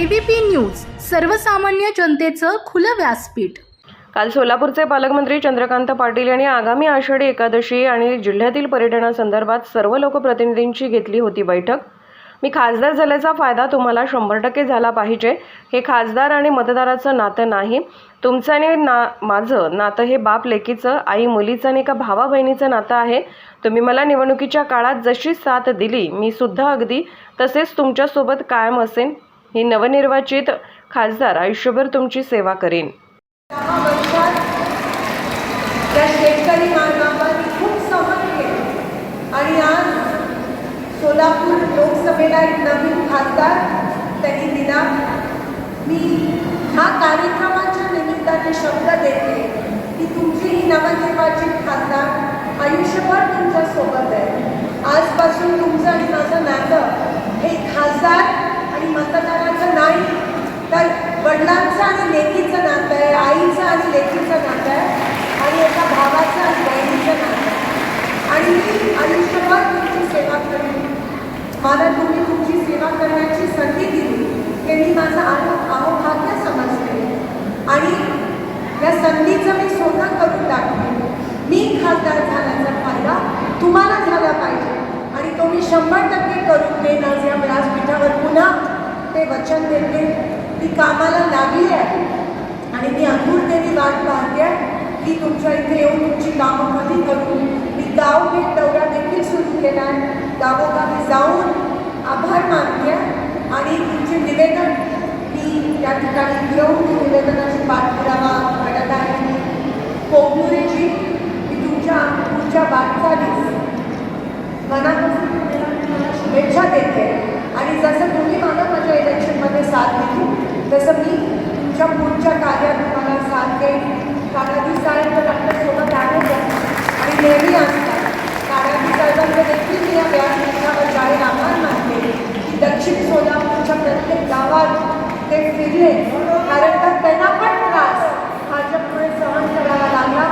ABP news सर्वसामान्य जनतेचं खुलं व्यासपीठ. काल सोलापूरचे पालकमंत्री चंद्रकांत पाटील यांनी आगामी आषाढी एकादशी आणि जिल्ह्यातील पर्यटनासंदर्भात सर्व लोकप्रतिनिधींची घेतली होती बैठक. मी खासदार झाल्याचा फायदा तुम्हाला शंभर टक्के झाला पाहिजे. हे खासदार आणि मतदाराचं नातं नाही. तुमचं आणि ना माझं नातं हे बाप लेकीचं आई मुलीचं आणि एका भावा बहिणीचं नातं आहे. तुम्ही मला निवडणुकीच्या काळात जशी साथ दिली मी सुद्धा अगदी तसेच तुमच्यासोबत कायम असेन. ही नवनिर्वाचित खासदार आयुष्यभर तुमची सेवा करेन. त्या शेतकरी मानवावर खूप सहन केलं आणि आज सोलापूर लोकसभेला एक नवीन खासदार त्यांनी दिला. मी हा कार्यक्रमाच्या निमित्ताने शब्द देते की तुमची ही नवनिर्वाचित खासदार आयुष्यभर तुमच्यासोबत आहे. आजपासून तुमचं आणि माझं नातं हे खासदार आणि मतदार नाही तर वडिलांचं आणि लेकीचं नातं आहे आईचं आणि लेकीचं नातं आहे आणि एका भावाचं आणि बहिणीचं नातं आहे. आणि मी आयुष्यभर तुमची सेवा करेन. मला तुम्ही तुमची सेवा करण्याची संधी दिली हे मी माझं आहो अहोभाग्य समजते. आणि या संधीचं मी सोनं करून दाखवेन. मी खासदार झाल्याचा फायदा तुम्हाला झाला पाहिजे. आणि तो मी शंभर टक्के करून देणार या व्यासपीठावर. पुन्हा ते वचन देते. ती कामाला लागली आहे. आणि मी आतुरतेने वाट पाहते. की तुमच्या इथे येऊन तुमची कामं कधी करू? मी गावभेट दौरा देखील सुरू केला आहे. गावोगावी जाऊन आभार मानते. आणि तुमचे निवेदन मी त्या ठिकाणी घेऊन ती निवेदनाची पाठपुरावा करत आहे कोकण मी तुमच्या पुढच्या वाटचालीस मनापासून तुम्हाला शुभेच्छा देते आणि जसं तुम्ही मला माझ्या इलेक्शनमध्ये साथ जसं मी तुमच्या पुढच्या कार्यात तुम्हाला साथ देईन काळाजी साहेब तर आपल्यासोबत आहेत. आणि नेहमी असतात. काळाजी साहेबांचं देखील मी या व्यासपीठावर जाहीर आभार मानते की दक्षिण सोलापूरच्या प्रत्येक गावात ते फिरले. कारण तर त्यांना पण त्रास भाजपमुळे सहन करावा लागला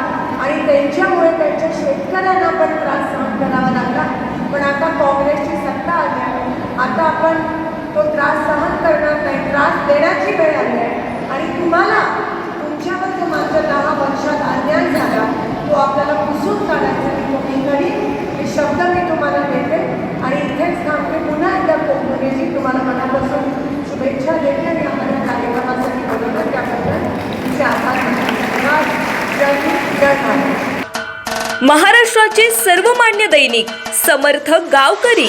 आणि त्यांच्यामुळे त्यांच्या शेतकऱ्यांना पण त्रास सहन करावा लागला. पण आता काँग्रेसची सत्ता आली आता आपण तो त्रास सहन करणार नाही त्रास देण्याची वेळ आली आहे. आणि तुम्हाला तुमच्यावर जो माझ्या दहा वर्षात अन्याय झाला तो आपल्याला पुसून काढायचा मी तो मी करीन हे शब्द मी तुम्हाला देते आणि इथेच थांबते पुन्हा एकदा कोकणेजी तुम्हाला मनापासून शुभेच्छा देते आणि आपल्या कार्यक्रमासाठी बरोबर त्याबद्दल तुमचे आभार जय जय महाराष्ट्राचे सर्वमान्य दैनिक समर्थ गावकरी.